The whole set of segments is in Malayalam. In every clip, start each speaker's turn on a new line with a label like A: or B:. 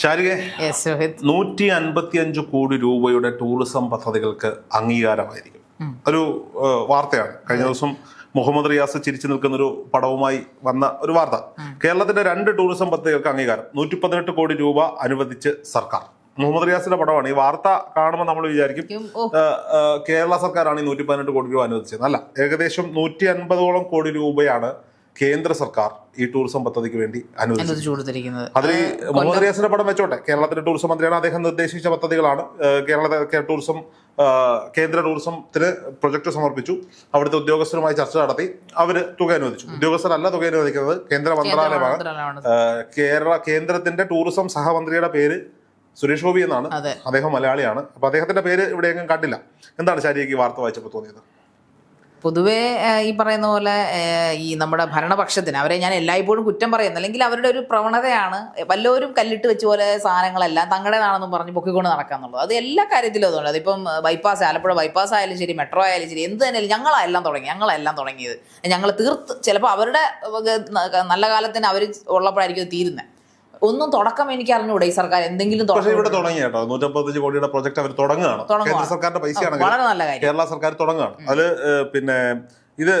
A: ശാരികെ നൂറ്റി അൻപത്തി അഞ്ച് കോടി രൂപയുടെ ടൂറിസം പദ്ധതികൾക്ക് അംഗീകാരമായിരിക്കും. ഒരു വാർത്തയാണ്. കഴിഞ്ഞ ദിവസം മുഹമ്മദ് റിയാസ് ചിരിച്ചു നിൽക്കുന്ന ഒരു പടവുമായി വന്ന ഒരു വാർത്ത. കേരളത്തിന്റെ രണ്ട് ടൂറിസം പദ്ധതികൾക്ക് അംഗീകാരം. നൂറ്റി പതിനെട്ട് കോടി രൂപ അനുവദിച്ച് സർക്കാർ. മുഹമ്മദ് റിയാസിന്റെ പടമാണ്. ഈ വാർത്ത കാണുമ്പോൾ നമ്മൾ വിചാരിക്കും കേരള സർക്കാരാണ് ഈ നൂറ്റി പതിനെട്ട് കോടി രൂപ അനുവദിച്ചത്. അല്ല ഏകദേശം നൂറ്റി അൻപതോളം കോടി രൂപയാണ് കേന്ദ്ര സർക്കാർ ഈ ടൂറിസം പദ്ധതിക്ക് വേണ്ടി അനുവദിച്ചത്
B: അനുവദിച്ചു കൊടുത്തിരിക്കുന്നത്.
A: അതിൽ മുഹമ്മദ് റിയാസിന്റെ പടം വെച്ചോട്ടെ. കേരളത്തിന്റെ ടൂറിസം മന്ത്രിയാണ്. അദ്ദേഹം നിർദ്ദേശിച്ച പദ്ധതികളാണ്. കേരള ടൂറിസം കേന്ദ്ര ടൂറിസത്തിന് പ്രൊജക്ട് സമർപ്പിച്ചു. അവിടുത്തെ ഉദ്യോഗസ്ഥരുമായി ചർച്ച നടത്തി. അവർ തുക അനുവദിച്ചു. ഉദ്യോഗസ്ഥരല്ല തുക അനുവദിക്കുന്നത്. കേന്ദ്ര മന്ത്രാലയമാണ്. കേരള കേന്ദ്രത്തിന്റെ ടൂറിസം സഹമന്ത്രിയുടെ പേര് സുരേഷ് ഗോപി എന്നാണ്. അദ്ദേഹം മലയാളിയാണ്. അപ്പൊ അദ്ദേഹത്തിന്റെ പേര് ഇവിടെ എങ്ങും കണ്ടില്ല. എന്താണ് ശാരീരിക വാർത്ത വായിച്ചപ്പോൾ തോന്നിയത്?
B: പൊതുവേ ഈ പറയുന്ന പോലെ ഈ നമ്മുടെ ഭരണപക്ഷത്തിന് അവരെ ഞാൻ എല്ലായ്പ്പോഴും കുറ്റം പറയുന്നു അല്ലെങ്കിൽ അവരുടെ ഒരു പ്രവണതയാണ്. വല്ലവരും കല്ലിട്ട് വെച്ച പോലെ സാധനങ്ങളെല്ലാം തങ്ങളുടേതാണെന്നും പറഞ്ഞ് പൊക്കിക്കൊണ്ട് നടക്കാന്നുള്ളത് അത് എല്ലാ കാര്യത്തിലും അതുകൊണ്ട്. അതിപ്പം ബൈപ്പാസ് ആലപ്പുഴ ബൈപ്പാസ് ആയാലും ശരി മെട്രോ ആയാലും ശരി എന്ത് തന്നെയാലും ഞങ്ങളെല്ലാം തുടങ്ങി. ഞങ്ങളെല്ലാം തുടങ്ങിയത്. ഞങ്ങൾ തീർത്ത് ചിലപ്പോൾ അവരുടെ നല്ല കാലത്തിന് അവർ ഉള്ളപ്പോഴായിരിക്കും തീരുന്നത് ഒന്നും തുടക്കം എനിക്ക് അറിഞ്ഞൂടെ ഈ സർക്കാർ എന്തെങ്കിലും
A: പക്ഷേ ഇവിടെ തുടങ്ങി കേട്ടോ. നൂറ്റമ്പത്തഞ്ച് കോടിയുടെ പ്രൊജക്ട് അവർ തുടങ്ങുകയാണ്. കേന്ദ്ര സർക്കാരിന്റെ പൈസയാണ്
B: വളരെ നല്ല കാര്യം.
A: കേരള സർക്കാർ തുടങ്ങുകയാണ്. അതിൽ പിന്നെ ഇത്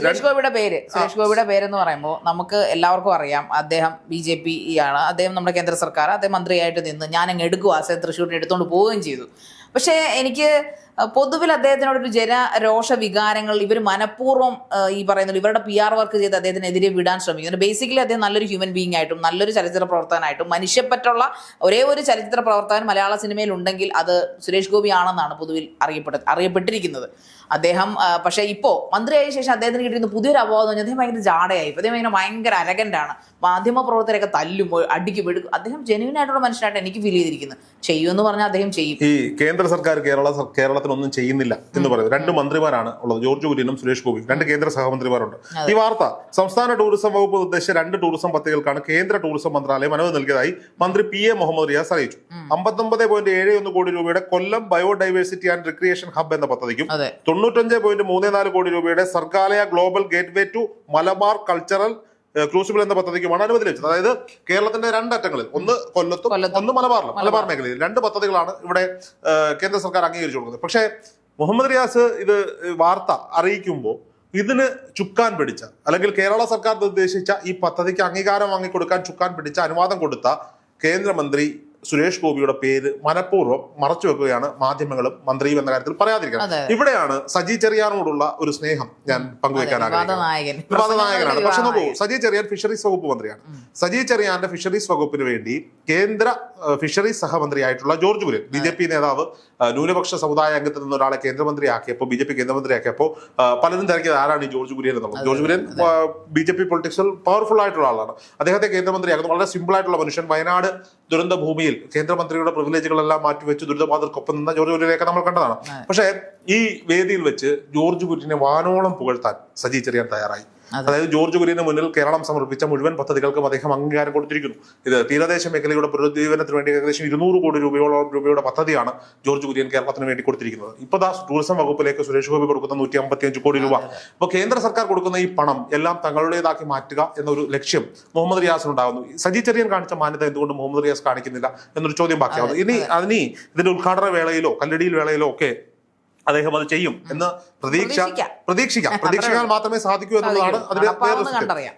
B: സുരേഷ് ഗോപിയുടെ പേര് സുരേഷ് ഗോപിയുടെ പേരെന്ന് പറയുമ്പോൾ നമുക്ക് എല്ലാവർക്കും അറിയാം അദ്ദേഹം ബി ജെ പി ആണ്. അദ്ദേഹം നമ്മുടെ കേന്ദ്ര സർക്കാർ അദ്ദേഹം മന്ത്രിയായിട്ട് നിന്ന് ഞാൻ അങ്ങ് എടുക്കുക തൃശ്ശൂരിന് എടുത്തുകൊണ്ട് പോവുകയും ചെയ്തു. പക്ഷേ എനിക്ക് പൊതുവിൽ അദ്ദേഹത്തിനോടൊരു ജനരോഷ വികാരങ്ങൾ ഇവർ മനഃപൂർവം ഈ പറയുന്നത് ഇവരുടെ പി ആർ വർക്ക് ചെയ്ത് അദ്ദേഹത്തിനെതിരെ വിടാൻ ശ്രമിക്കുന്നു. ബേസിക്കലി അദ്ദേഹം നല്ലൊരു ഹ്യൂമൻ ബീങ് ആയിട്ടും നല്ലൊരു ചലച്ചിത്ര പ്രവർത്തകനായിട്ടും മനുഷ്യപ്പറ്റുള്ള ഒരേ ഒരു ചലച്ചിത്ര പ്രവർത്തകൻ മലയാള സിനിമയിൽ ഉണ്ടെങ്കിൽ അത് സുരേഷ് ഗോപി ആണെന്നാണ് പൊതുവിൽ അറിയപ്പെട്ട അറിയപ്പെട്ടിരിക്കുന്നത്. അദ്ദേഹം പക്ഷേ ഇപ്പോൾ മന്ത്രിയായ ശേഷം അദ്ദേഹത്തിന് കിട്ടിയിരുന്ന പുതിയൊരു അപവാദം എന്ന് പറഞ്ഞാൽ അദ്ദേഹം ഭയങ്കര ജാടയായി. അദ്ദേഹം ഭയങ്കര ഭയങ്കര അരകന്റാണ് മാധ്യമ പ്രവർത്തകരൊക്കെ തല്ലും അടിക്ക് എടുക്കും അദ്ദേഹം ജെനുവിനായിട്ടുള്ള മനുഷ്യനായിട്ട് എനിക്ക് ഫീൽ ചെയ്തിരിക്കുന്നത് ചെയ്യുമെന്ന് പറഞ്ഞാൽ അദ്ദേഹം ചെയ്യും.
A: ഈ കേന്ദ്ര സർക്കാർ കേരള സർ- കേരളത്തിനൊന്നും ചെയ്യുന്നില്ല എന്ന് പറയുന്നത് രണ്ട് മന്ത്രിമാരാണ് ഉള്ളത്. ജോർജ് കുര്യനും സുരേഷ് ഗോപിയും. രണ്ട് കേന്ദ്ര സഹമന്ത്രിമാരുണ്ട്. ഈ വാർത്ത സംസ്ഥാന ടൂറിസം വകുപ്പ് ഉദ്ദേശിച്ച രണ്ട് ടൂറിസം പദ്ധതികൾക്കാണ് കേന്ദ്ര ടൂറിസം മന്ത്രാലയം അനുമതി നൽകിയതായി മന്ത്രി പി എ മുഹമ്മദ് റിയാസ് അറിയിച്ചു. അമ്പത്തൊമ്പത് പോയിന്റ് ഏഴ് ഒന്ന് കോടി രൂപയുടെ Kollam biodiversity and recreation hub എന്ന പദ്ധതിക്കും തൊണ്ണൂറ്റഞ്ച് പോയിന്റ് മൂന്ന് നാല് കോടി രൂപയുടെ Sargaalaya global gateway to Malabar cultural crucible എന്ന പദ്ധതിക്കുമാണ് അനുമതി ലഭിച്ചത്. അതായത് കേരളത്തിന്റെ രണ്ടറ്റങ്ങളിൽ ഒന്ന് കൊല്ലത്തും ഒന്ന് മലബാറിലും. മലബാർ. മേഖലയിൽ രണ്ട് പദ്ധതികളാണ് ഇവിടെ കേന്ദ്ര സർക്കാർ അംഗീകരിച്ചു കൊടുക്കുന്നത് പക്ഷേ മുഹമ്മദ് റിയാസ് ഇത് വാർത്ത അറിയിക്കുമ്പോൾ ഇതിന് ചുക്കാൻ പിടിച്ച അല്ലെങ്കിൽ കേരള സർക്കാർ നിർദ്ദേശിച്ച ഈ പദ്ധതിക്ക് അംഗീകാരം വാങ്ങിക്കൊടുക്കാൻ ചുക്കാൻ പിടിച്ച അനുവാദം കൊടുത്ത കേന്ദ്രമന്ത്രി സുരേഷ് ഗോപിയുടെ പേര് മനഃപൂർവം മറച്ചു വെക്കുകയാണ് മാധ്യമങ്ങളും മന്ത്രിയും എന്ന കാര്യത്തിൽ പറയാതിരിക്കുന്നത് ഇവിടെയാണ് സജി ചെറിയാനോടുള്ള ഒരു സ്നേഹം ഞാൻ പങ്കുവെക്കാൻ ആഗ്രഹിക്കുന്നു പക്ഷെ നോക്കൂ സജി ചെറിയാൻ ഫിഷറീസ് വകുപ്പ് മന്ത്രിയാണ്. സജി ചെറിയാന്റെ ഫിഷറീസ് വകുപ്പിന് വേണ്ടി കേന്ദ്ര fisheries സഹമന്ത്രിയായിട്ടുള്ള George Kurian B J P നേതാവ് ന്യൂനപക്ഷ സമുദായ അംഗത്തിൽ നിന്ന് ഒരാളെ കേന്ദ്രമന്ത്രിയാക്കിയപ്പോൾ ബി ജെ പി കേന്ദ്രമന്ത്രിയാക്കിയപ്പോൾ പലരും തിരക്കിയത് ആരാണ് ഈ ജോർജ് കുര്യൻ എന്നുള്ളത്? George Kurian B J P പൊളിറ്റിക്സിൽ powerful ആയിട്ടുള്ള ആളാണ്. അദ്ദേഹത്തെ കേന്ദ്രമന്ത്രിയാക്കുന്നത് വളരെ സിമ്പിൾ ആയിട്ടുള്ള മനുഷ്യൻ. വയനാട് ദുരന്ത ഭൂമിയിൽ കേന്ദ്രമന്ത്രിയുടെ പ്രിവിലേജുകളെല്ലാം മാറ്റിവെച്ച് ദുരിതബാധിതർക്കൊപ്പം നിന്ന ജോർജ് കുര്യനെയൊക്കെ നമ്മൾ കണ്ടതാണ്. പക്ഷേ ഈ വേദിയിൽ വെച്ച് ജോർജ് കുര്യനെ വാനോളം പുകഴ്ത്താൻ സജി ചെറിയാൻ തയ്യാറായി. അതായത് ജോർജ് കുര്യന് മുന്നിൽ കേരളം സമർപ്പിച്ച മുഴുവൻ പദ്ധതികൾക്കും അദ്ദേഹം അംഗീകാരം കൊടുത്തിരിക്കുന്നു. ഇത് തീരദേശ മേഖലയുടെ പുനരുജ്ജീവനത്തിന് വേണ്ടി ഏകദേശം ഇരുന്നൂറ് കോടി രൂപയോളം രൂപയുടെ പദ്ധതിയാണ് ജോർജ് കുര്യൻ കേരളത്തിന് വേണ്ടി കൊടുത്തിരിക്കുന്നത്. ഇപ്പൊ ദാ ടൂറിസം വകുപ്പിലേക്ക് സുരേഷ് ഗോപി കൊടുക്കുന്ന നൂറ്റി അമ്പത്തി അഞ്ച് കോടി രൂപ. അപ്പൊ കേന്ദ്ര സർക്കാർ കൊടുക്കുന്ന ഈ പണം എല്ലാം തങ്ങളുടേതാക്കി മാറ്റുക എന്നൊരു ലക്ഷ്യം മുഹമ്മദ് റിയാസിനുണ്ടാകുന്നു സജി ചെറിയൻ കാണിച്ച മാന്യത എന്തുകൊണ്ട് മുഹമ്മദ് റിയാസ് കാണിക്കുന്നില്ല എന്നൊരു ചോദ്യം ബാക്കിയാവുന്നു. ഇനി അതിനി ഇതിന്റെ ഉദ്ഘാടന വേളയിലോ കല്ലടിയിൽ വേളയിലോ ഒക്കെ അദ്ദേഹം അത് ചെയ്യും എന്ന് പ്രതീക്ഷ
B: പ്രതീക്ഷിക്കാം.
A: പ്രതീക്ഷിക്കാം. പ്രതീക്ഷിക്കാൻ മാത്രമേ സാധിക്കൂ എന്നുള്ളതാണ്. അതിന്റെ.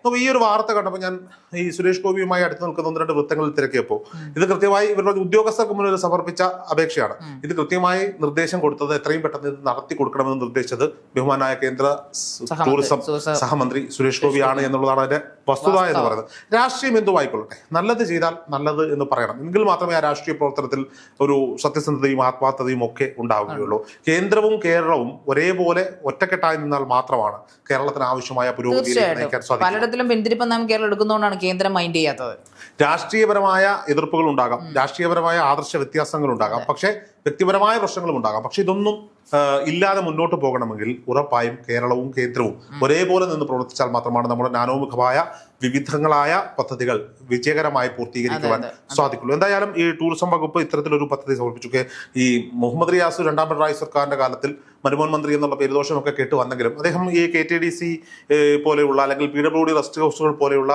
A: അപ്പൊ ഈ ഒരു വാർത്ത കണ്ടപ്പോൾ ഞാൻ ഈ സുരേഷ് ഗോപിയുമായി അടുത്ത് നിൽക്കുന്ന ഒന്ന് രണ്ട് വൃത്തങ്ങളിൽ തിരക്കിയപ്പോൾ ഇത് കൃത്യമായി ഇവരുടെ ഉദ്യോഗസ്ഥർക്ക് മുന്നിൽ സമർപ്പിച്ച അപേക്ഷയാണ്. ഇത് കൃത്യമായി നിർദ്ദേശം കൊടുത്തത് എത്രയും പെട്ടെന്ന് ഇത് നടത്തി കൊടുക്കണമെന്ന് നിർദ്ദേശിച്ചത് ബഹുമാനായ കേന്ദ്ര ടൂറിസം സഹമന്ത്രി സുരേഷ് ഗോപിയാണ് എന്നുള്ളതാണ് അതിന്റെ വസ്തുത എന്ന് പറയുന്നത്. രാഷ്ട്രീയം എന്തു എന്തുമായിക്കൊള്ളട്ടെ നല്ലത് ചെയ്താൽ നല്ലത് എന്ന് പറയണം. എങ്കിൽ മാത്രമേ ആ രാഷ്ട്രീയ പ്രവർത്തനത്തിൽ ഒരു സത്യസന്ധതയും ആത്മാർത്ഥതയും ഒക്കെ ഉണ്ടാവുകയുള്ളൂ. കേന്ദ്രവും കേരളവും ഒരേപോലെ ഒറ്റക്കെട്ടായി നിന്നാൽ മാത്രമാണ് കേരളത്തിന് ആവശ്യമായ പുരോഗതി നയിക്കാൻ
B: തീർച്ചയായിട്ടും
A: സാധിക്കും
B: പലയിടത്തിലും പിന്തിരിപ്പം നാം കേരളം എടുക്കുന്നതുകൊണ്ടാണ് കേന്ദ്രം മൈൻഡ് ചെയ്യാത്തത്.
A: രാഷ്ട്രീയപരമായ എതിർപ്പുകൾ ഉണ്ടാകാം. രാഷ്ട്രീയപരമായ ആദർശ വ്യത്യാസങ്ങൾ ഉണ്ടാകാം. പക്ഷേ വ്യക്തിപരമായ പ്രശ്നങ്ങളും ഉണ്ടാകാം. പക്ഷെ ഇതൊന്നും ഇല്ലാതെ മുന്നോട്ട് പോകണമെങ്കിൽ ഉറപ്പായും കേരളവും കേന്ദ്രവും ഒരേപോലെ നിന്ന് പ്രവർത്തിച്ചാൽ മാത്രമാണ് നമ്മുടെ നാനോമുഖമായ വിവിധങ്ങളായ പദ്ധതികൾ വിജയകരമായി പൂർത്തീകരിക്കുവാൻ സാധിക്കുള്ളൂ. എന്തായാലും ഈ ടൂറിസം വകുപ്പ് ഇത്തരത്തിലൊരു പദ്ധതി സമർപ്പിച്ചു. ഈ മുഹമ്മദ് റിയാസ് രണ്ടാം പിണറായി സർക്കാരിന്റെ കാലത്തിൽ മനുമോൻ മന്ത്രി എന്നുള്ള പേരുദോഷമൊക്കെ കേട്ട് വന്നെങ്കിലും അദ്ദേഹം ഈ കെ ടി ഡി സി പോലെയുള്ള അല്ലെങ്കിൽ പി ഡബ്ല്യു ഡി റെസ്റ്റ് ഹൗസുകൾ പോലെയുള്ള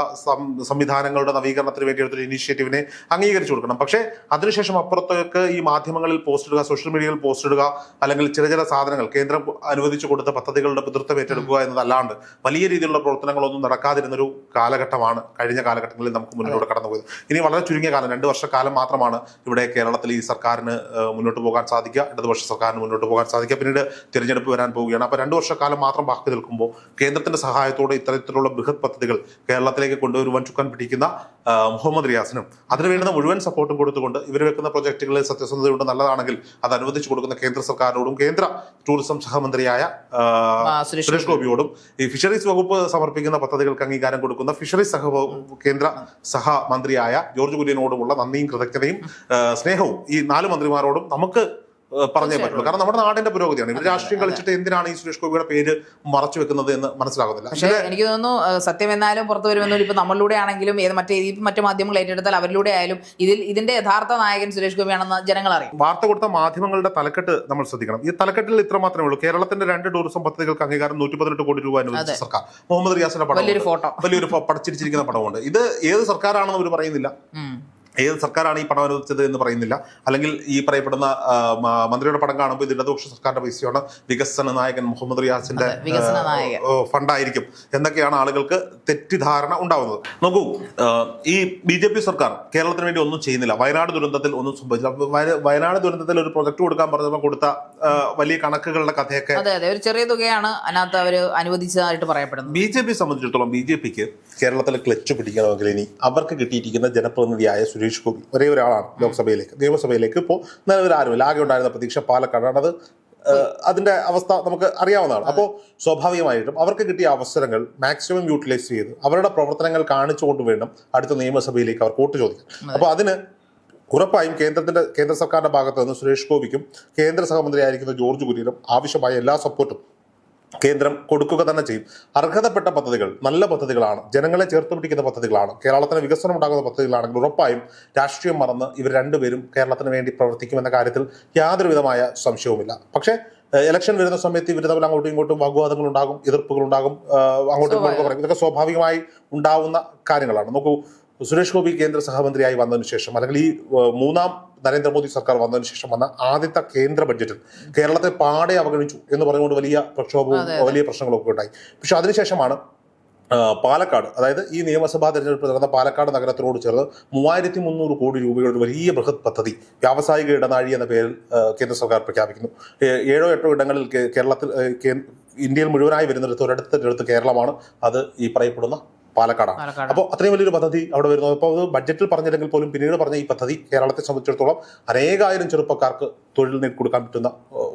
A: സംവിധാനങ്ങളുടെ നവീകരണത്തിന് വേണ്ടി എടുത്തൊരു ഇനിഷ്യേറ്റീവിനെ അംഗീകരിച്ചു കൊടുക്കണം. പക്ഷേ അതിനുശേഷം അപ്പുറത്തേക്ക് ഈ മാധ്യമങ്ങളിൽ പോസ്റ്റ് ഇടുക സോഷ്യൽ മീഡിയയിൽ പോസ്റ്റ് ഇടുക അല്ലെങ്കിൽ ചില ചില സാധനങ്ങൾ കേന്ദ്രം അനുവദിച്ചു കൊടുത്ത പദ്ധതികളുടെ പിതൃത്വം ഏറ്റെടുക്കുക എന്നതല്ലാണ്ട് വലിയ രീതിയിലുള്ള പ്രവർത്തനങ്ങളൊന്നും നടക്കാതിരുന്നൊരു കാലഘട്ടമാണ് കഴിഞ്ഞ കാലഘട്ടങ്ങളിൽ നമുക്ക് മുന്നോട്ട് കടന്നുപോയത്. ഇനി വളരെ ചുരുങ്ങിയ കാലം രണ്ട് വർഷക്കാലം മാത്രമാണ് ഇവിടെ കേരളത്തിൽ ഈ സർക്കാരിന് മുന്നോട്ട് പോകാൻ സാധിക്കുക ഇടതുപക്ഷ സർക്കാരിന് മുന്നോട്ട് പോകാൻ സാധിക്കുക. പിന്നീട് തിരഞ്ഞെടുപ്പ് വരാൻ പോവുകയാണ്. അപ്പോൾ രണ്ട് വർഷക്കാലം മാത്രം ബാക്കി നിൽക്കുമ്പോൾ കേന്ദ്രത്തിന്റെ സഹായത്തോടെ ഇത്തരത്തിലുള്ള ബൃഹത് പദ്ധതികൾ കേരളത്തിലേക്ക് കൊണ്ടുവരുവാൻ ചുക്കാൻ പിടിക്കുന്ന മുഹമ്മദ് റിയാസിനും അതിന് വേണ്ടുന്ന മുഴുവൻ സപ്പോർട്ടും കൊടുത്തുകൊണ്ട് ഇവർ വെക്കുന്ന പ്രൊജക്ടുകളിൽ സത്യസന്ധതയുണ്ട് നല്ലതാണെങ്കിൽ അത് അനുവദിച്ചു കൊടുക്കുന്ന കേന്ദ്ര സർക്കാരിനോടും കേന്ദ്ര ടൂറിസം സഹമന്ത്രിയായ
B: സുരേഷ്
A: ഗോപിയോടും ഈ ഫിഷറീസ് വകുപ്പ് സമർപ്പിക്കുന്ന പദ്ധതികൾക്ക് അംഗീകാരം കൊടുക്കുന്ന ഫിഷറീസ് സഹ കേന്ദ്ര സഹമന്ത്രിയായ ജോർജ് കുര്യനോടുമുള്ള നന്ദിയും കൃതജ്ഞതയും സ്നേഹവും ഈ നാല് മന്ത്രിമാരോടും നമുക്ക് പറഞ്ഞേ പറ്റുള്ളൂ. കാരണം നമ്മുടെ നാടിന്റെ പുരോഗതിയാണ്. ഇവർ രാഷ്ട്രീയം കളിച്ചിട്ട് എന്തിനാണ് ഈ സുരേഷ് ഗോപിയുടെ പേര് മറച്ചു വെക്കുന്നത് എന്ന് മനസ്സിലാകുന്നില്ല.
B: പക്ഷേ എനിക്ക് തോന്നുന്നു സത്യം എന്നാലും പുറത്തു വരുമെന്നും ഇപ്പൊ നമ്മളിലൂടെ ആണെങ്കിലും ഏത് മറ്റേ മറ്റു മാധ്യമങ്ങൾ ഏറ്റെടുത്താൽ അവരിലൂടെ ആയാലും ഇതിൽ ഇതിന്റെ യഥാർത്ഥ നായകൻ സുരേഷ് ഗോപിയാണെന്ന് ജനങ്ങൾ അറിയാം.
A: വാർത്ത കൊടുത്ത മാധ്യമങ്ങളുടെ തലക്കെട്ട് നമ്മൾ ശ്രദ്ധിക്കണം. ഈ തലക്കെട്ടിൽ ഇത്ര മാത്രമേ ഉള്ളൂ. കേരളത്തിന്റെ രണ്ട് ടൂറിസം പദ്ധതികൾക്ക് അംഗീകാരം നൂറ്റി പതിനെട്ട് കോടി രൂപ അനുവദിച്ച സർക്കാർ. മുഹമ്മദ് റിയാസിന്റെ പടം
B: വലിയൊരു ഫോട്ടോ.
A: വലിയൊരു പടച്ചിരിച്ചിരിക്കുന്ന പടമുണ്ട്. ഇത് ഏത് സർക്കാരാണെന്ന് അവർ പറയുന്നില്ല. ഏത് സർക്കാരാണ് ഈ പണം അനുവദിച്ചത് എന്ന് പറയുന്നില്ല. അല്ലെങ്കിൽ ഈ പറയപ്പെടുന്ന മന്ത്രിയുടെ പടം കാണുമ്പോൾ ഇത് ഇടതുപക്ഷ സർക്കാരിന്റെ പൈസയാണ്. വികസന നായകൻ മുഹമ്മദ് റിയാസിന്റെ ഫണ്ടായിരിക്കും. എന്നൊക്കെയാണ് ആളുകൾക്ക് തെറ്റിദ്ധാരണ ഉണ്ടാവുന്നത്. നോക്കൂ ഈ ബി ജെ പി സർക്കാർ കേരളത്തിന് വേണ്ടി ഒന്നും ചെയ്യുന്നില്ല. വയനാട് ദുരന്തത്തിൽ ഒന്നും സംഭവിച്ചില്ല. വയനാട് ദുരന്തത്തിൽ ഒരു പ്രൊജക്ട് കൊടുക്കാൻ പറഞ്ഞപ്പോൾ കൊടുത്ത വലിയ കണക്കുകളുടെ കഥയൊക്കെ
B: അതെ അതെ. ഒരു ചെറിയ തുകയാണ് അതിനകത്ത് അവർ അനുവദിച്ചതായിട്ട് പറയപ്പെടുന്നത്.
A: ബി ജെ പി സംബന്ധിച്ചിടത്തോളം ബി ജെ പിക്ക് കേരളത്തിലെ ക്ലച്ച് പിടിക്കണമെങ്കിൽ ഇനി അവർക്ക് കിട്ടിയിരിക്കുന്ന ജനപ്രതിനിധിയായ സുരേഷ് ഗോപി ഒരേ ഒരാളാണ് ലോക്സഭയിലേക്ക് നിയമസഭയിലേക്ക്. ഇപ്പോൾ നിലവിൽ ആരുമില്ല. ആകെ ഉണ്ടായിരുന്ന പ്രതീക്ഷ പാലക്കാടാണ്. അത് അതിന്റെ അവസ്ഥ നമുക്ക് അറിയാവുന്നതാണ്. അപ്പോൾ സ്വാഭാവികമായിട്ടും അവർക്ക് കിട്ടിയ അവസരങ്ങൾ മാക്സിമം യൂട്ടിലൈസ് ചെയ്ത് അവരുടെ പ്രവർത്തനങ്ങൾ കാണിച്ചുകൊണ്ട് വേണം അടുത്ത നിയമസഭയിലേക്ക് അവർ വോട്ട് ചോദിക്കാൻ. അപ്പോൾ അതിന് ഉറപ്പായും കേന്ദ്രത്തിന്റെ കേന്ദ്ര സർക്കാരിന്റെ ഭാഗത്ത് നിന്ന് സുരേഷ് ഗോപിക്കും കേന്ദ്ര സഹമന്ത്രിയായിരിക്കുന്ന ജോർജ് കുര്യനും ആവശ്യമായ എല്ലാ സപ്പോർട്ടും കേന്ദ്രം കൊടുക്കുക തന്നെ ചെയ്യും. അർഹതപ്പെട്ട പദ്ധതികൾ നല്ല പദ്ധതികളാണ്. ജനങ്ങളെ ചേർത്ത് പിടിക്കുന്ന പദ്ധതികളാണ്. കേരളത്തിന് വികസനം ഉണ്ടാകുന്ന പദ്ധതികളാണെങ്കിൽ ഉറപ്പായും രാഷ്ട്രീയം മറന്ന് ഇവർ രണ്ടുപേരും കേരളത്തിന് വേണ്ടി പ്രവർത്തിക്കുമെന്ന കാര്യത്തിൽ യാതൊരുവിധമായ സംശയവുമില്ല. പക്ഷേ ഇലക്ഷൻ വരുന്ന സമയത്ത് ഇവർ തമ്മിൽ അങ്ങോട്ടും ഇങ്ങോട്ടും വാഗ്വാദങ്ങൾ ഉണ്ടാകും എതിർപ്പുകൾ ഉണ്ടാകും അങ്ങോട്ടും ഇങ്ങോട്ടും പറയും. ഇതൊക്കെ സ്വാഭാവികമായി ഉണ്ടാവുന്ന കാര്യങ്ങളാണ്. നോക്കൂ സുരേഷ് ഗോപി കേന്ദ്ര സഹമന്ത്രിയായി വന്നതിന് ശേഷം അല്ലെങ്കിൽ ഈ മൂന്നാം നരേന്ദ്രമോദി സർക്കാർ വന്നതിന് ശേഷം വന്ന ആദ്യത്തെ കേന്ദ്ര ബഡ്ജറ്റിൽ കേരളത്തെ പാടെ അവഗണിച്ചു എന്ന് പറഞ്ഞുകൊണ്ട് വലിയ പ്രക്ഷോഭവും വലിയ പ്രശ്നങ്ങളും ഒക്കെ ഉണ്ടായി. പക്ഷെ അതിനുശേഷമാണ് പാലക്കാട് അതായത് ഈ നിയമസഭാ തെരഞ്ഞെടുപ്പ് നടന്ന പാലക്കാട് നഗരത്തിനോട് ചേർന്ന് മൂവായിരത്തി മുന്നൂറ് കോടി രൂപയുടെ ഒരു വലിയ ബൃഹത് പദ്ധതി വ്യാവസായിക ഇടനാഴി എന്ന പേരിൽ കേന്ദ്ര സർക്കാർ പ്രഖ്യാപിക്കുന്നു. ഏഴോ എട്ടോ ഇടങ്ങളിൽ കേരളത്തിൽ ഇന്ത്യയിൽ മുഴുവനായി വരുന്നിടത്ത് ഒരിടത്തിനടുത്ത് കേരളമാണ് അത് ഈ പറയപ്പെടുന്ന പാലക്കാടാണ്
B: പാലക്കാട്.
A: അപ്പോൾ അത്രയും വലിയൊരു പദ്ധതി അവിടെ വരുന്നത് അപ്പോൾ അത് ബഡ്ജറ്റിൽ പറഞ്ഞില്ലെങ്കിൽ പോലും പിന്നീട് പറഞ്ഞ ഈ പദ്ധതി കേരളത്തെ സംബന്ധിച്ചിടത്തോളം അനേകായിരം ചെറുപ്പക്കാർക്ക് തൊഴിൽ നേടി കൊടുക്കാൻ പറ്റുന്ന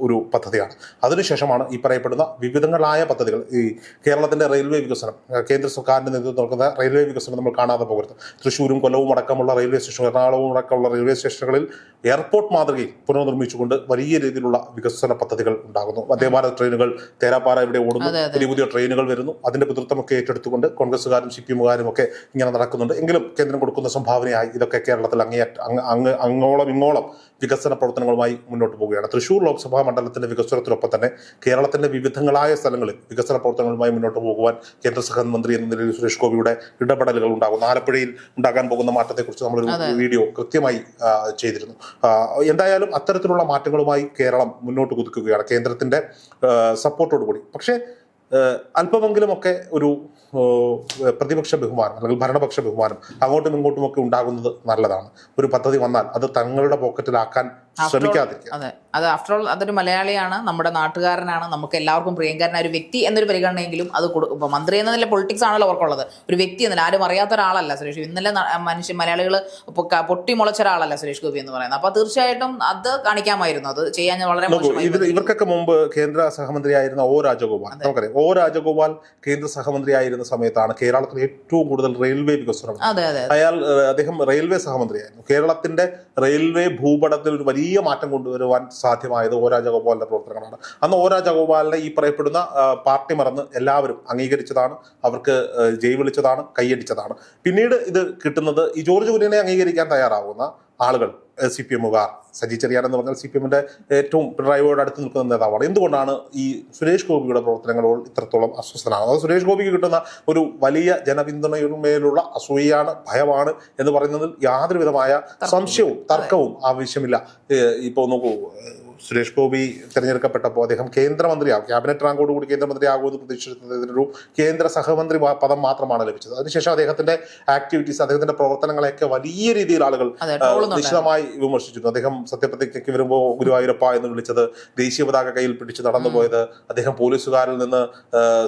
A: ഒരു പദ്ധതിയാണ്. അതിനുശേഷമാണ് ഈ പറയപ്പെടുന്ന വിവിധങ്ങളായ പദ്ധതികൾ. ഈ കേരളത്തിന്റെ റെയിൽവേ വികസനം കേന്ദ്ര സർക്കാരിന്റെ നേതൃത്വം നൽകുന്ന റെയിൽവേ വികസനം നമ്മൾ കാണാതെ പോകരുത്. തൃശ്ശൂരും കൊല്ലവും അടക്കമുള്ള റെയിൽവേ സ്റ്റേഷൻ എറണാകുളവും അടക്കമുള്ള റെയിൽവേ സ്റ്റേഷനുകളിൽ എയർപോർട്ട് മാതൃകയിൽ പുനർനിർമ്മിച്ചുകൊണ്ട് വലിയ രീതിയിലുള്ള വികസന പദ്ധതികൾ ഉണ്ടാകുന്നു. വന്ദേഭാരത് ട്രെയിനുകൾ തേരാപ്പാറ ഇവിടെ ഓടുന്നു. പുതിയ പുതിയ ട്രെയിനുകൾ വരുന്നു. അതിന്റെ പിതൃത്വമൊക്കെ ഏറ്റെടുത്തുകൊണ്ട് കോൺഗ്രസ്സുകാരും സി പി എമ്മുകാരും ഒക്കെ ഇങ്ങനെ നടക്കുന്നുണ്ട്. എങ്കിലും കേന്ദ്രം കൊടുക്കുന്ന സംഭാവനയായി ഇതൊക്കെ കേരളത്തിൽ അങ്ങേ അങ്ങ് അങ്ങ് അങ്ങോളം ഇങ്ങോളം വികസന പ്രവർത്തനങ്ങളുമായി മുന്നോട്ട് പോവുകയാണ്. തൃശൂർ ലോക്സഭാ മണ്ഡലത്തിന്റെ വികസനത്തിനൊപ്പം തന്നെ കേരളത്തിന്റെ വിവിധങ്ങളായ സ്ഥലങ്ങളിൽ വികസന പ്രവർത്തനങ്ങളുമായി മുന്നോട്ട് പോകുവാൻ കേന്ദ്ര സഹമന്ത്രി എന്ന നിലയിൽ സുരേഷ് ഗോപിയുടെ ഇടപെടലുകൾ ഉണ്ടാകുന്നു. ആലപ്പുഴയിൽ ഉണ്ടാകാൻ പോകുന്ന മാറ്റത്തെക്കുറിച്ച് നമ്മളൊരു വീഡിയോ കൃത്യമായി ചെയ്തിരുന്നു. എന്തായാലും അത്തരത്തിലുള്ള മാറ്റങ്ങളുമായി കേരളം മുന്നോട്ട് കുതിക്കുകയാണ് കേന്ദ്രത്തിന്റെ സപ്പോർട്ടോടുകൂടി പക്ഷേ അല്പമെങ്കിലുമൊക്കെ അല്പമെങ്കിലും ഒക്കെ ഒരു പ്രതിപക്ഷ ബഹുമാനം അല്ലെങ്കിൽ ഭരണപക്ഷ ബഹുമാനം അങ്ങോട്ടും ഇങ്ങോട്ടും ഒക്കെ ഉണ്ടാകുന്നത് നല്ലതാണ്. ഒരു പദ്ധതി വന്നാൽ അത് തങ്ങളുടെ പോക്കറ്റിലാക്കാൻ ശ്രമിക്കാതിരിക്കുക.
B: അതെ. അത് ആഫ്റ്റർ ഓൾ അതൊരു മലയാളിയാണ് നമ്മുടെ നാട്ടുകാരനാണ് നമുക്ക് എല്ലാവർക്കും പ്രിയങ്കരനായ ഒരു വ്യക്തി എന്നൊരു പരിഗണനയെങ്കിലും അത് കൊടുക്കും മന്ത്രി എന്ന നില പൊളിറ്റിക്സ് ആണല്ലോ അവർക്കുള്ളത്. ഒരു വ്യക്തി എന്നല്ല ആരും അറിയാത്ത ഒരാളല്ല സുരേഷ് ഇന്നലെ മനുഷ്യ മലയാളികൾ പൊട്ടി മുളച്ച ഒരാളല്ല സുരേഷ് ഗോപി എന്ന് പറയുന്നത്. അപ്പൊ തീർച്ചയായിട്ടും അത് കാണിക്കാമായിരുന്നു. അത് ചെയ്യാൻ വളരെ
A: ഇവർക്കൊക്കെ മുമ്പ് കേന്ദ്ര സഹമന്ത്രിയായിരുന്ന ഒ രാജഗോപാൽ. നമുക്കറിയാം ഒ രാജഗോപാൽ കേന്ദ്ര സഹമന്ത്രിയായിരുന്ന മന്ത്രിയായിരുന്ന സമയത്താണ് കേരളത്തിൽ ഏറ്റവും കൂടുതൽ റെയിൽവേ വികസനം. അയാൾ അദ്ദേഹം റെയിൽവേ സഹമന്ത്രിയായിരുന്നു. കേരളത്തിന്റെ റെയിൽവേ ഭൂപടത്തിൽ ഒരു വലിയ മാറ്റം കൊണ്ടുവരുവാൻ സാധ്യമായത് ഓ രാജഗോപാലിന്റെ പ്രവർത്തനങ്ങളാണ്. അന്ന് ഓ രാജഗോപാലിനെ ഈ പറയപ്പെടുന്ന പാർട്ടി മറന്ന് എല്ലാവരും അംഗീകരിച്ചതാണ്. അവർക്ക് ജയ് വിളിച്ചതാണ് കൈയടിച്ചതാണ്. പിന്നീട് ഇത് കിട്ടുന്നത് ഈ ജോർജ് കുര്യനെ അംഗീകരിക്കാൻ തയ്യാറാവുന്ന ആളുകൾ സി പി എമ്മുകാർ സജി ചെറിയാൻ എന്ന് പറഞ്ഞാൽ സി പി എമ്മിന്റെ ഏറ്റവും പിണറായിയോട് അടുത്ത് നിൽക്കുന്ന നേതാവാണ്. എന്തുകൊണ്ടാണ് ഈ സുരേഷ് ഗോപിയുടെ പ്രവർത്തനങ്ങളോട് ഇത്രത്തോളം അസ്വസ്ഥനാണ് അത് സുരേഷ് ഗോപിക്ക് കിട്ടുന്ന ഒരു വലിയ ജനപിന്തുണയുമേലുള്ള അസൂയയാണ് ഭയമാണ് എന്ന് പറയുന്നതിൽ യാതൊരുവിധമായ സംശയവും തർക്കവും ആവശ്യമില്ല. ഇപ്പോൾ ഇപ്പോ നോക്കൂ സുരേഷ് ഗോപി തിരഞ്ഞെടുക്കപ്പെട്ടപ്പോൾ അദ്ദേഹം കേന്ദ്രമന്ത്രിയാകും ക്യാബിനറ്റ് റാങ്കോട് കൂടി കേന്ദ്രമന്ത്രിയാകുമെന്ന് പ്രതീക്ഷിച്ചതിനൊരു കേന്ദ്ര സഹമന്ത്രി പദം മാത്രമാണ് ലഭിച്ചത്. അതിനുശേഷം അദ്ദേഹത്തിന്റെ ആക്ടിവിറ്റീസ് അദ്ദേഹത്തിന്റെ പ്രവർത്തനങ്ങളെയൊക്കെ വലിയ രീതിയിൽ ആളുകൾ നിശിതമായി വിമർശിച്ചിരുന്നു. അദ്ദേഹം സത്യപ്രതിജ്ഞയ്ക്ക് വരുമ്പോൾ ഗുരുവായൂരപ്പ എന്ന് വിളിച്ചത് ദേശീയ പതാക കയ്യിൽ പിടിച്ച് നടന്നുപോയത് അദ്ദേഹം പോലീസുകാരിൽ നിന്ന്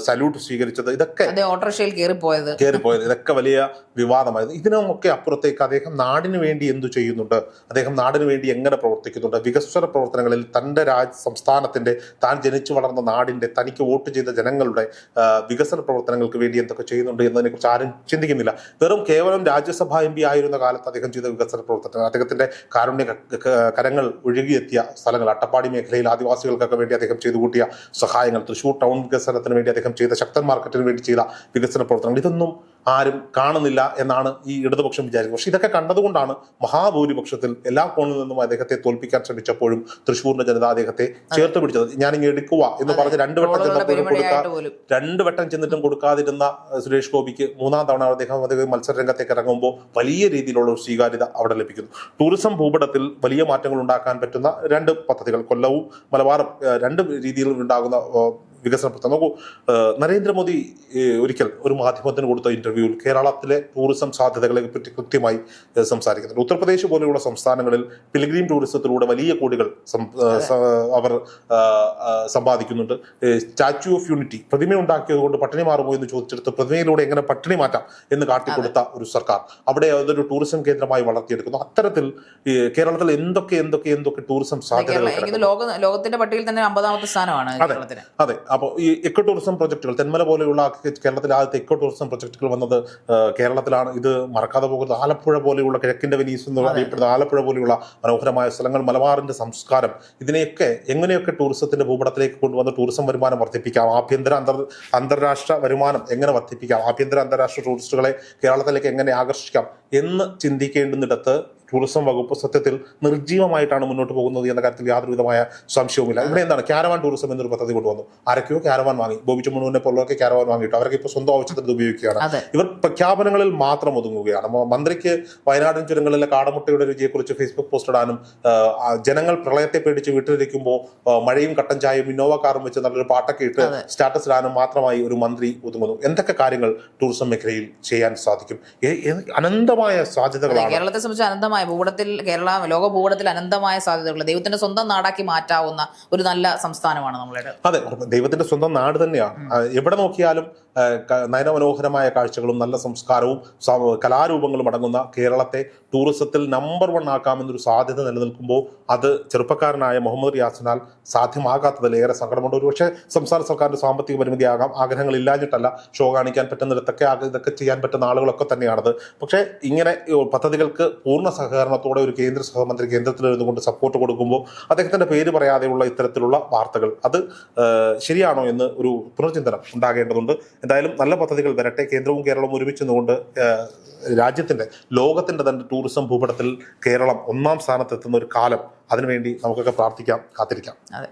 A: സല്യൂട്ട് സ്വീകരിച്ചത് ഇതൊക്കെ
B: ഓട്ടോറിക്ഷയിൽ കയറിപ്പോയത്
A: കയറിപ്പോയത് ഇതൊക്കെ വലിയ വിവാദമായിരുന്നു ഇതിനൊക്കെ അപ്പുറത്തേക്ക് അദ്ദേഹം നാടിനു വേണ്ടി എന്തു ചെയ്യുന്നുണ്ട്? അദ്ദേഹം നാടിനു വേണ്ടി എങ്ങനെ പ്രവർത്തിക്കുന്നുണ്ട്? വികസന പ്രവർത്തനങ്ങളിൽ തന്റെ രാജ് സംസ്ഥാനത്തിന്റെ താൻ ജനിച്ചു വളർന്ന നാടിന്റെ തനിക്ക് വോട്ട് ചെയ്ത ജനങ്ങളുടെ വികസന പ്രവർത്തനങ്ങൾക്ക് വേണ്ടി എന്തൊക്കെ ചെയ്യുന്നുണ്ട് എന്നതിനെക്കുറിച്ച് ആരും ചിന്തിക്കുന്നില്ല. വെറും കേവലം രാജ്യസഭ എം പി ആയിരുന്ന കാലത്ത് അദ്ദേഹം ചെയ്ത വികസന പ്രവർത്തനങ്ങൾ അദ്ദേഹത്തിന്റെ കാരുണ്യ കരങ്ങൾ ഒഴുകിയെത്തിയ സ്ഥലങ്ങൾ അട്ടപ്പാടി മേഖലയിൽ ആദിവാസികൾക്കൊക്കെ വേണ്ടി അദ്ദേഹം ചെയ്തു കൂട്ടിയ സഹായങ്ങൾ തൃശ്ശൂർ ടൗൺ വികസനത്തിന് വേണ്ടി അദ്ദേഹം ചെയ്ത ശക്തൻ മാർക്കറ്റിന് വേണ്ടി ചെയ്ത വികസന പ്രവർത്തനങ്ങൾ ഇതൊന്നും ആരും കാണുന്നില്ല എന്നാണ് ഈ ഇടതുപക്ഷം വിചാരിക്കുന്നത്. പക്ഷെ ഇതൊക്കെ കണ്ടതുകൊണ്ടാണ് മഹാഭൂരിപക്ഷത്തിൽ എല്ലാ കോണിൽ നിന്നും അദ്ദേഹത്തെ തോൽപ്പിക്കാൻ ശ്രമിച്ചപ്പോഴും തൃശ്ശൂരിന്റെ ജനത അദ്ദേഹത്തെ ചേർത്ത് പിടിച്ചത്. ഞാൻ ഇങ്ങനെ എടുക്കുക എന്ന് പറഞ്ഞ് രണ്ടു വട്ടം ചെന്നപ്പോഴും കൊടുക്കാൻ രണ്ടു വട്ടം ചെന്നിട്ടും കൊടുക്കാതിരുന്ന സുരേഷ് ഗോപിക്ക് മൂന്നാം തവണ അദ്ദേഹം അദ്ദേഹം മത്സര രംഗത്തേക്ക് ഇറങ്ങുമ്പോൾ വലിയ രീതിയിലുള്ള ഒരു സ്വീകാര്യത അവിടെ ലഭിക്കുന്നു. ടൂറിസം ഭൂപടത്തിൽ വലിയ മാറ്റങ്ങൾ ഉണ്ടാക്കാൻ പറ്റുന്ന രണ്ട് പദ്ധതികൾ. കൊല്ലവും മലബാറും രണ്ട് രീതിയിൽ ഉണ്ടാകുന്ന ഏഹ്, വികസന പ്രസ്ഥാനം നോക്കൂ നരേന്ദ്രമോദി ഒരിക്കൽ ഒരു മാധ്യമത്തിന് കൊടുത്ത ഇന്റർവ്യൂവിൽ കേരളത്തിലെ ടൂറിസം സാധ്യതകളെ പറ്റി കൃത്യമായി സംസാരിക്കുന്നുണ്ട്. ഉത്തർപ്രദേശ് പോലെയുള്ള സംസ്ഥാനങ്ങളിൽ പിലിഗ്രീം ടൂറിസത്തിലൂടെ വലിയ കോടികൾ അവർ സമ്പാദിക്കുന്നുണ്ട്. സ്റ്റാച്യു ഓഫ് യൂണിറ്റി പ്രതിമ ഉണ്ടാക്കിയത് കൊണ്ട് പട്ടിണി മാറുമോ എന്ന് ചോദിച്ചെടുത്ത് പ്രതിമയിലൂടെ എങ്ങനെ പട്ടിണി മാറ്റാം എന്ന് കാട്ടിക്കൊടുത്ത ഒരു സർക്കാർ അവിടെ അതൊരു ടൂറിസം കേന്ദ്രമായി വളർത്തിയെടുക്കുന്നു. അത്തരത്തിൽ കേരളത്തിൽ എന്തൊക്കെ എന്തൊക്കെ എന്തൊക്കെ ടൂറിസം സാധ്യതകൾ
B: ലോകത്തിന്റെ പട്ടികയിൽ തന്നെ അമ്പതാമത്തെ സ്ഥാനമാണ് കേരളത്തിന്.
A: അതെ. അപ്പോൾ ഈ എക്കോ ടൂറിസം പ്രൊജക്റ്റുകൾ തെന്മല പോലെയുള്ള കേരളത്തിലെ ആദ്യത്തെ എക്കോ ടൂറിസം പ്രൊജക്റ്റുകൾ വന്നത് കേരളത്തിലാണ്. ഇത് മറക്കാതെ പോകുന്നത്. ആലപ്പുഴ പോലെയുള്ള കിഴക്കിന്റെ വെനീസ് എന്ന് അറിയപ്പെടുന്ന ആലപ്പുഴ പോലെയുള്ള മനോഹരമായ സ്ഥലങ്ങൾ മലബാറിന്റെ സംസ്കാരം ഇതിനെയൊക്കെ എങ്ങനെയൊക്കെ ടൂറിസത്തിന്റെ ഭൂപടത്തിലേക്ക് കൊണ്ടുവന്ന് ടൂറിസം വരുമാനം വർദ്ധിപ്പിക്കാം? ആഭ്യന്തര അന്തർ അന്താരാഷ്ട്ര വരുമാനം എങ്ങനെ വർദ്ധിപ്പിക്കാം? ആഭ്യന്തര അന്താരാഷ്ട്ര ടൂറിസ്റ്റുകളെ കേരളത്തിലേക്ക് എങ്ങനെ ആകർഷിക്കാം എന്ന് ചിന്തിക്കേണ്ടുന്നിടത്ത് ടൂറിസം വകുപ്പ് സത്യത്തിൽ നിർജീവമായിട്ടാണ് മുന്നോട്ട് പോകുന്നത് എന്ന കാര്യത്തിൽ യാതൊരുവിധമായ സംശയവുമില്ല. ഇവിടെ എന്താണ്? ക്യാരവാൻ ടൂറിസം എന്നൊരു പദ്ധതി കൊണ്ടുവന്നു. ആരൊക്കെയോ ക്യാരവാൻ വാങ്ങി. ബോബി ചുമണുവിനെ പോലുള്ളവർക്ക് ക്യാരവാൻ വാങ്ങിയിട്ടു? അവരൊക്കെ ഇപ്പോൾ സ്വന്തം ആവശ്യത്തിന് ഉപയോഗിക്കുകയാണ്. ഇവർ പ്രഖ്യാപനങ്ങളിൽ മാത്രം ഒതുങ്ങുകയാണ്. മന്ത്രിക്ക് വയനാടൻ ചുരങ്ങളിലെ കാടമുട്ടയുടെ രുചിയെക്കുറിച്ച് ഫേസ്ബുക്ക് പോസ്റ്റ് ഇടാനും ജനങ്ങൾ പ്രളയത്തെ പേടിച്ച് വീട്ടിലിരിക്കുമ്പോൾ മഴയും കട്ടൻ ചായയും ഇന്നോവ കാറും വെച്ച് നല്ലൊരു പാട്ടൊക്കെ ഇട്ട് സ്റ്റാറ്റസ് ഇടാനും മാത്രമായി ഒരു മന്ത്രി ഒതുങ്ങുന്നു. എന്തൊക്കെ കാര്യങ്ങൾ ടൂറിസം മേഖലയിൽ ചെയ്യാൻ സാധിക്കും? അനന്തമായ സാധ്യതകളാണ്?
B: കേരളത്തെ സംബന്ധിച്ച് അനന്തമായ ഭൂപടത്തിൽ കേരള ലോക ഭൂപടത്തിൽ അനന്തമായ സാധ്യതകൾ ദൈവത്തിന്റെ സ്വന്തം നാടാക്കി മാറ്റാവുന്ന ഒരു നല്ല സംസ്ഥാനമാണ് നമ്മളുടെ
A: അതെ ദൈവത്തിന്റെ സ്വന്തം നാട് തന്നെയാണ്. എവിടെ നോക്കിയാലും നയനമനോഹരമായ കാഴ്ചകളും നല്ല സംസ്കാരവും കലാരൂപങ്ങളും അടങ്ങുന്ന കേരളത്തെ ടൂറിസത്തിൽ നമ്പർ വൺ ആക്കാമെന്നൊരു സാധ്യത നിലനിൽക്കുമ്പോൾ അത് ചെറുപ്പക്കാരനായ മുഹമ്മദ് റിയാസിനാൽ സാധ്യമാകാത്തതിൽ ഏറെ സങ്കടമുണ്ട്. ഒരുപക്ഷെ സംസ്ഥാന സർക്കാരിന്റെ സാമ്പത്തിക പരിമിതി ആകാം ആഗ്രഹങ്ങൾ ഇല്ലാഞ്ഞിട്ടല്ല ഷോ കാണിക്കാൻ പറ്റുന്നിടത്തൊക്കെ ഇതൊക്കെ ഇതൊക്കെ ചെയ്യാൻ പറ്റുന്ന ആളുകളൊക്കെ തന്നെയാണത്. പക്ഷേ ഇങ്ങനെ പദ്ധതികൾക്ക് പൂർണ സഹകരണത്തോടെ ഒരു കേന്ദ്ര സഹമന്ത്രി കേന്ദ്രത്തിൽ ഇരുന്നുകൊണ്ട് സപ്പോർട്ട് കൊടുക്കുമ്പോൾ അദ്ദേഹത്തിന്റെ പേര് പറയാതെയുള്ള ഇത്തരത്തിലുള്ള വാർത്തകൾ അത് ശരിയാണോ എന്ന് ഒരു പുനർചിന്തനം ഉണ്ടാകേണ്ടതുണ്ട്. എന്തായാലും നല്ല പദ്ധതികൾ വരട്ടെ. കേന്ദ്രവും കേരളവും ഒരുമിച്ച് നിന്നുകൊണ്ട് ലോകത്തിന്റെ തന്നെ ടൂറിസം ഭൂപടത്തിൽ കേരളം ഒന്നാം സ്ഥാനത്തെത്തുന്ന ഒരു കാലം അതിനുവേണ്ടി നമുക്കൊക്കെ പ്രാർത്ഥിക്കാം കാത്തിരിക്കാം.
B: അതെ.